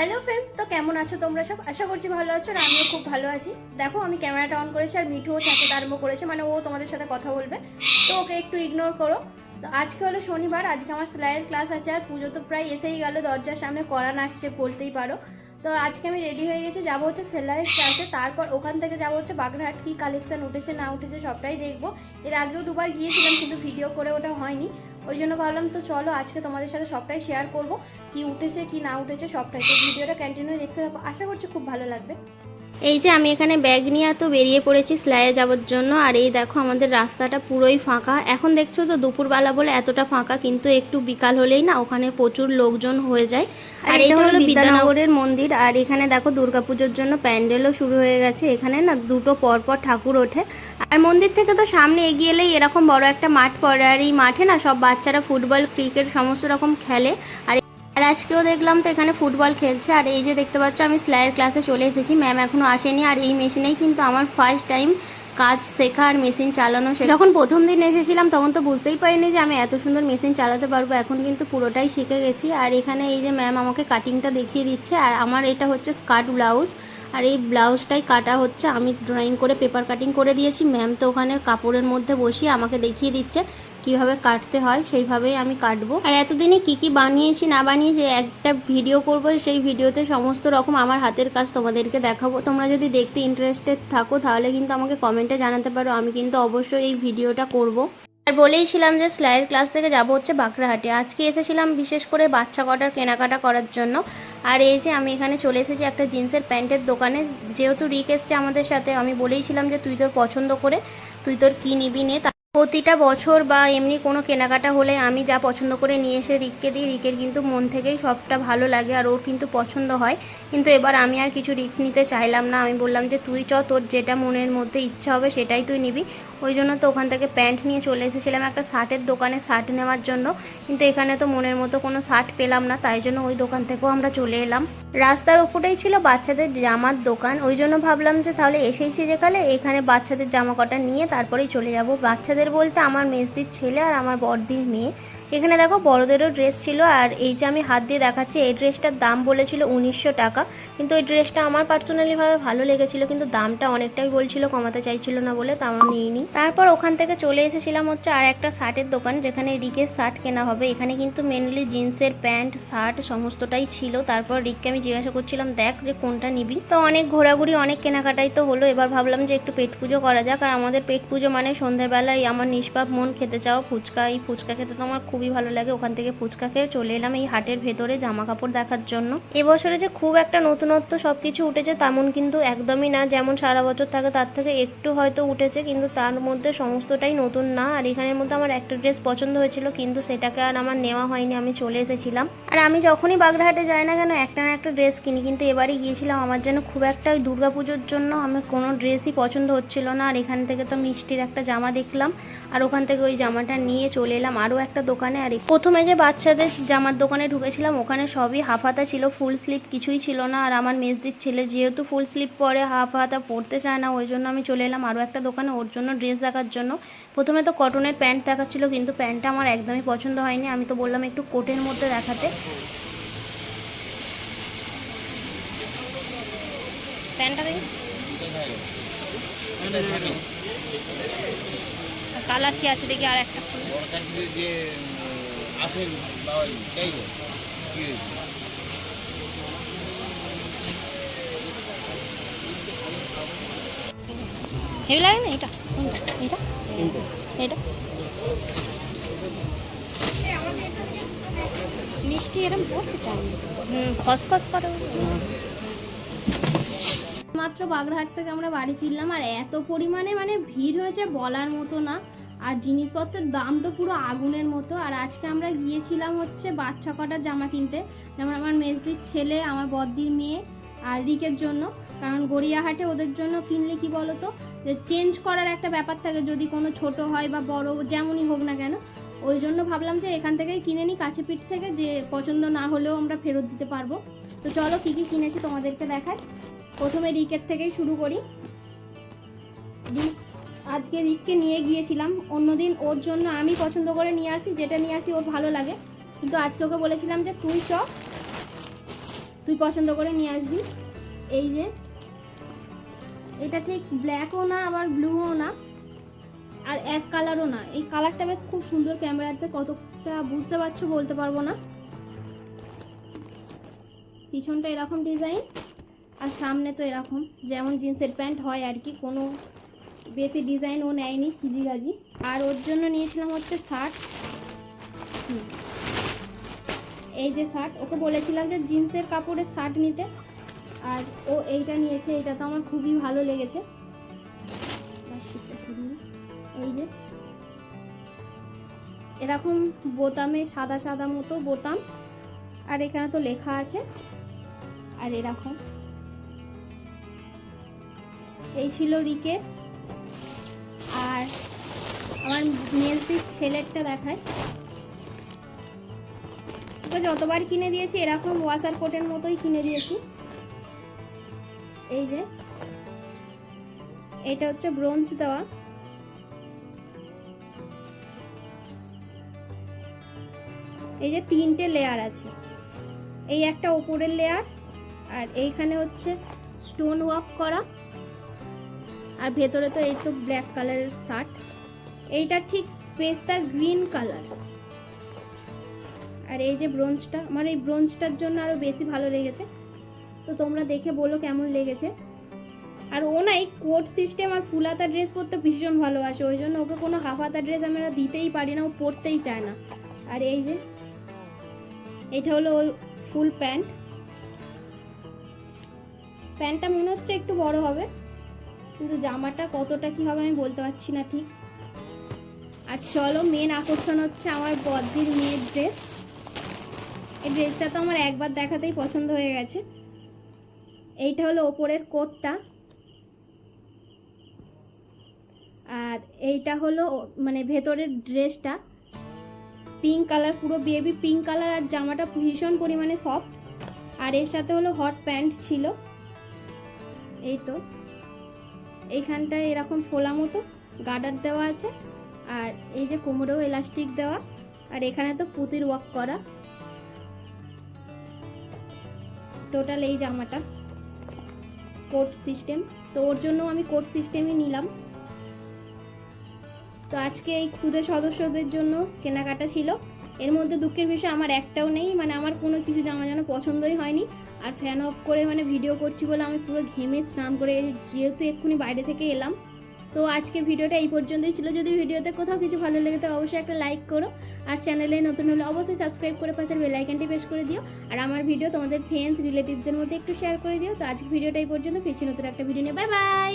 Hello friends তো কেমন আছো তোমরা সব? আশা করছি ভালো আছো আর আমিও খুব ভালো আছি। দেখো, আমি ক্যামেরাটা অন করেছি আর মিঠুও চাকরি আরম্ভ করেছে মানে ও তোমাদের সাথে কথা বলবে। তো ওকে একটু ইগনোর করো। তো আজকে হলো শনিবার, আজকে আমার সেলাইয়ের ক্লাস আছে আর পুজো তো প্রায় এসেই গেল, দরজার সামনে করা নাচছে বলতেই পারো। তো আজকে আমি রেডি হয়ে গেছি, যাব হচ্ছে সেলাইয়ের ক্লাসে তারপর ওখান থেকে যাব হচ্ছে বাগড়াহাট কী কালেকশন উঠেছে, না উঠেছে সবটাই দেখব। এর আগেও দুবার গিয়েছিলাম, কিন্তু ভিডিও করে ওটা হয়নি। ওই জন্য ভাবলাম, তো চলো আজকে তোমাদের সাথে সবটাই শেয়ার করব। কি উঠেছে, কি না উঠেছে, সবটাই। তো ভিডিওটা কন্টিনিউ দেখতে থাকো। আশা করছি খুব ভালো লাগবে। এই যে আমি এখানে ব্যাগ নিয়ে তো বেরিয়ে পড়েছি স্লাইয়ে যাওয়ার জন্য আর এই দেখো আমাদের রাস্তাটা পুরোই ফাঁকা। এখন দেখছ তো দুপুরবেলা বলে এতটা ফাঁকা কিন্তু একটু বিকাল হলেই না ওখানে প্রচুর লোকজন হয়ে যায়। আর এটা হলো বিদ্যানগরের মন্দির আর এখানে দেখো দুর্গাপুজোর জন্য প্যান্ডেলও শুরু হয়ে গেছে। এখানে না দুটো পরপর ঠাকুর ওঠে। আর মন্দির থেকে তো সামনে এগিয়ে এলেই এরকম বড় একটা মাঠ পড়ে আর এই মাঠে না সব বাচ্চারা ফুটবল ক্রিকেট সমস্ত রকম খেলে। আর আর আজকেও দেখলাম তো এখানে ফুটবল খেলছে। আর এই যে দেখতে পাচ্ছ, আমি সেলাইয়ের ক্লাসে চলে এসেছি। ম্যাম এখনও আসেনি। আর এই মেশিনেই কিন্তু আমার ফার্স্ট টাইম কাজ শেখা আর মেশিন চালানো যখন প্রথম দিন এসেছিলাম, তখন তো বুঝতেই পারিনি যে আমি এত সুন্দর মেশিন চালাতে পারব। এখন কিন্তু পুরোটাই শিখে গেছি। আর এখানে এই যে ম্যাম আমাকে কাটিংটা দেখিয়ে দিচ্ছে। আর আমার এটা হচ্ছে স্কার্ট ব্লাউজ আর এই ব্লাউজটাই কাটা হচ্ছে। আমি ড্রয়িং করে পেপার কাটিং করে দিয়েছি। ম্যাম তো ওখানে কাপড়ের মধ্যে বসিয়ে আমাকে দেখিয়ে দিচ্ছে। কীভাবে কাটতে হয় সেইভাবেই আমি কাটবো। আর এতদিনে কি কি বানিয়েছি না বানিয়েছি একটা ভিডিও করব, সেই ভিডিওতে সমস্ত রকম আমার হাতের কাজ তোমাদেরকে দেখাবো। তোমরা যদি দেখতে ইন্টারেস্টেড থাকো, তাহলে কিন্তু আমাকে কমেন্টে জানাতে পারো, আমি কিন্তু অবশ্যই এই ভিডিওটা করব। আর বলেইছিলাম যে সেলাইয়ের ক্লাস থেকে যাব হচ্ছে বাঁকড়াহাটে। আজকে এসেছিলাম বিশেষ করে বাচ্চা কটার কেনাকাটা করার জন্য। আর এই যে আমি এখানে চলে এসেছি একটা জিন্সের প্যান্টের দোকানে। যেহেতু রিক এসছে আমাদের সাথে, আমি বলেইছিলাম যে তুই তোর পছন্দ করে, তুই তোর কী নিবি নে প্রতিটা বছর বা এমনি কোনো কেনাকাটা হলে আমি যা পছন্দ করে নিয়ে এসে রিককে দিই, রিকের কিন্তু মন থেকেই সবটা ভালো লাগে আর ওর কিন্তু পছন্দ হয়। কিন্তু এবার আমি আর কিছু রিক্স নিতে চাইলাম না। আমি বললাম যে, তুই চ, তোর যেটা মনের মধ্যে ইচ্ছা হবে সেটাই তুই নিবি। ওই জন্য তো ওখান থেকে প্যান্ট নিয়ে চলে এসেছিলাম একটা শার্টের দোকানে, শার্ট নেওয়ার জন্য। কিন্তু এখানে তো মনের মতো কোনো শার্ট পেলাম না, তাই জন্য ওই দোকান থেকেও আমরা চলে এলাম। রাস্তার ওপরেই ছিল বাচ্চাদের জামার দোকান, ওই জন্য ভাবলাম যে তাহলে এসেইছি যেকালে এখানে বাচ্চাদের জামা কটা নিয়ে তারপরেই চলে যাব। বাচ্চাদের বলতে আমার মেজদির ছেলে আর আমার বড়দির মেয়ে। এখানে দেখো বড়দেরও ড্রেস ছিল আর এই যে আমি হাত দিয়ে দেখাচ্ছি, এই ড্রেসটার দাম বলেছিল উনিশশো টাকা। কিন্তু এই ড্রেসটা আমার পার্সোনালিভাবে ভালো লেগেছিল, কিন্তু দামটা অনেকটাই বলছিল, কমাতে চাইছিল না বলে তা আমরা নিইনি। তারপর ওখান থেকে চলে এসেছিলাম হচ্ছে আর একটা শার্টের দোকান, যেখানে রিকের শার্ট কেনা হবে। এখানে কিন্তু মেনলি জিন্সের প্যান্ট, শার্ট সমস্তটাই ছিল। তারপর রিককে আমি জিজ্ঞাসা করছিলাম, দেখ যে কোনটা নিবি? তো অনেক ঘোরাঘুরি, অনেক কেনাকাটাই তো হলো। এবার ভাবলাম যে একটু পেট পুজো করা যাক। আর আমাদের পেট পুজো মানে সন্ধ্যাবেলায় আমার নিষ্পাপ মন খেতে চাও ফুচকা। এই ফুচকা খেতে তো আমার খুবই ভালো লাগে। ওখান থেকে ফুচকা খেয়ে চলে এলাম এই হাটের ভেতরে জামা কাপড় দেখার জন্য। এবছরে যে খুব একটা নতুনত্ব সব কিছু উঠেছে তেমন কিন্তু একদমই না। যেমন সারা বছর থাকে তার থেকে একটু হয়তো উঠেছে, কিন্তু তার মধ্যে সমস্তটাই নতুন না। আর এখানের মধ্যে আমার একটা ড্রেস পছন্দ হয়েছিল, কিন্তু সেটাকে আর আমার নেওয়া হয়নি, আমি চলে এসেছিলাম। আর আমি যখনই বাগড়াহাটে যাই না কেন, একটা না একটা ড্রেস কিনি। কিন্তু এবারই গিয়েছিলাম আমার যেন খুব একটা ওই দুর্গাপুজোর জন্য, আমার কোনো ড্রেসই পছন্দ হচ্ছিল না। আর এখান থেকে তো মিষ্টির একটা জামা দেখলাম। আর ওখান থেকে ওই জামাটা নিয়ে চলে এলাম। আরও একটা দোকানে আর প্রথমে যে বাচ্চাদের জামার দোকানে ঢুকেছিলাম, ওখানে সবই হাফ হাতা ছিল ফুল স্লিপ কিছুই ছিল না। আর আমার মেজদির ছেলে যেহেতু ফুল স্লিপ পরে হাফ হাতা পরতে চায় না, ওই জন্য আমি চলে এলাম আরও একটা দোকানে ওর জন্য ড্রেস দেখার জন্য। প্রথমে তো কটনের প্যান্ট দেখাচ্ছিল, কিন্তু প্যান্টটা আমার একদমই পছন্দ হয়নি। আমি তো বললাম একটু কোটের মধ্যে দেখাতে। প্যান্টটা কালার কি আছে দেখি, আর একটা আসেন হয়েছে? হেভি লাগে না? এটা এটা এটা। মিষ্টি এরকম পড়তে চাইনি হুম খসখস করে মাত্র বাগড়াহাট থেকে আমরা বাড়ি ফিরলাম আর এত পরিমাণে মানে ভিড় হয়েছে বলার মতো না। আর জিনিসপত্রের দাম তো পুরো আগুনের মতো। আর আজকে আমরা গিয়েছিলাম হচ্ছে বাচ্চা কটার জামা কিনতে। যেমন আমার মেজদির ছেলে, আমার বদ্দির মেয়ে আর রিকের জন্য। কারণ গড়িয়াহাটে ওদের জন্য কিনলে কি বলতো? যে চেঞ্জ করার একটা ব্যাপার থাকে, যদি কোনো ছোট হয় বা বড় যেমনই হোক না কেন। ওই জন্য ভাবলাম যে এখান থেকেই কিনে নিই কাছে পিঠ থেকে, যে পছন্দ না হলেও আমরা ফেরত দিতে পারব। তো চলো কী কী কিনেছি তোমাদেরকে দেখাই। প্রথমে রিকের থেকেই শুরু করি। রিক আজকে রিককে নিয়ে গিয়েছিলাম। অন্যদিন ওর জন্য আমি পছন্দ করে নিয়ে আসি, যেটা নিয়ে আসি ওর ভালো লাগে। কিন্তু আজকে ওকে বলেছিলাম যে, তুই চ, তুই পছন্দ করে নিয়ে আসবি। এই যে, এটা ঠিক ব্ল্যাকও না, আবার ব্লুও না, আর অ্যাশ কালারও না। এই কালারটা বেশ খুব সুন্দর ক্যামেরাতে, কতটা বুঝতে পারছ বলতে পারব না। পিছনটা এরকম ডিজাইন, আর সামনে তো এরকম। যেমন জিন্সের প্যান্ট হয় আর কি, কোনো বেশি ডিজাইন ও নেয়নি জিগাজি আর ওর জন্য নিয়েছিলাম হচ্ছে শার্ট। এই যে শার্ট, ওকে বলেছিলাম যে জিন্সের কাপড়ের শার্ট নিতে। আর ও এইটা নিয়েছে এটা তো আমার খুবই ভালো লেগেছে। এই যে। এরকম বোতামে সাদা সাদা মতো বোতাম। আর এখানে তো লেখা আছে। আর এরকম। এই ছিল রিকে আমার মেজদির ছেলেরটা দেখায়। ওকে যতবার কিনে দিয়েছি, এরকম ওয়াশার কোটের মতোই কিনে দিয়েছি। এই যে, এটা হচ্ছে ব্রোঞ্জ দেওয়া। এই যে তিনটে লেয়ার আছে। এই একটা ওপরের লেয়ার আর এইখানে হচ্ছে স্টোন ওয়ার্ক করা। আর ভেতরে তো এই তো ব্ল্যাক কালারের শার্ট এইটা ঠিক পেস্তা গ্রিন কালার। আর এই যে ব্রোঞ্জটা, আমার এই ব্রোঞ্জটার জন্য আরও বেশি ভালো লেগেছে। তো তোমরা দেখে বলো কেমন লেগেছে। আর ও না এই কোট সিস্টেম আর ফুল হাতা ড্রেস পরতে ভীষণ ভালোবাসে, ওই জন্য ওকে কোনো হাফ হাতা ড্রেস আমরা দিতেই পারি না, ও পরতেই চায় না। আর এই যে, এটা হলো ওর ফুল প্যান্ট। প্যান্টটা মনে হচ্ছে একটু বড় হবে, কিন্তু জামাটা কতটা কি হবে আমি বলতে পারছি না ঠিক। আর চলো মেন আকর্ষণ হচ্ছে আমার বদ্দির মেয়ের ড্রেস এই ড্রেসটা তো আমার একবার দেখাতেই পছন্দ হয়ে গেছে। এইটা হলো ওপরের কোটটা। আর এইটা হলো মানে ভেতরের ড্রেসটা পিঙ্ক কালার পুরো বেবি পিঙ্ক কালার আর জামাটা ভীষণ পরিমাণে সফট আর এর সাথে হলো হট প্যান্ট ছিল। এই তো। এইখানটায় এরকম ফোলা মতো গার্ডার দেওয়া আছে। আর এই যে কোমরেও এলাস্টিক দেওয়া, আর এখানে তো পুতির ওয়ার্ক করা। টোটাল এই জামাটা। কোট সিস্টেম তো ওর জন্য আমি কোট সিস্টেমই নিলাম। তো আজকে এই ক্ষুদে সদস্যদের জন্য কেনাকাটা ছিল। এর মধ্যে দুঃখের বিষয়, আমার একটাও নেই। মানে আমার কোনো কিছু জামা যেন পছন্দই হয়নি। আর ফ্যান অফ করে মানে ভিডিও করছি বলে আমি পুরো ঘেমে স্নান করে যেহেতু এক্ষুনি বাইরে থেকে এলাম তো আজকে ভিডিওটা এই পর্যন্তই ছিল। যদি ভিডিওতে কোথাও কিছু ভালো লেগে থাকে, অবশ্যই একটা লাইক করো। আর চ্যানেলে নতুন হলে অবশ্যই সাবস্ক্রাইব করে পাশের বেলাইকানটি প্রেস করে দিও। আর আমার ভিডিও তোমাদের ফ্রেন্ডস রিলেটিভদের মধ্যে একটু শেয়ার করে দিও। তো আজকে ভিডিওটা এই পর্যন্ত। ফিরছি নতুন একটা ভিডিও নিয়ে। Bye bye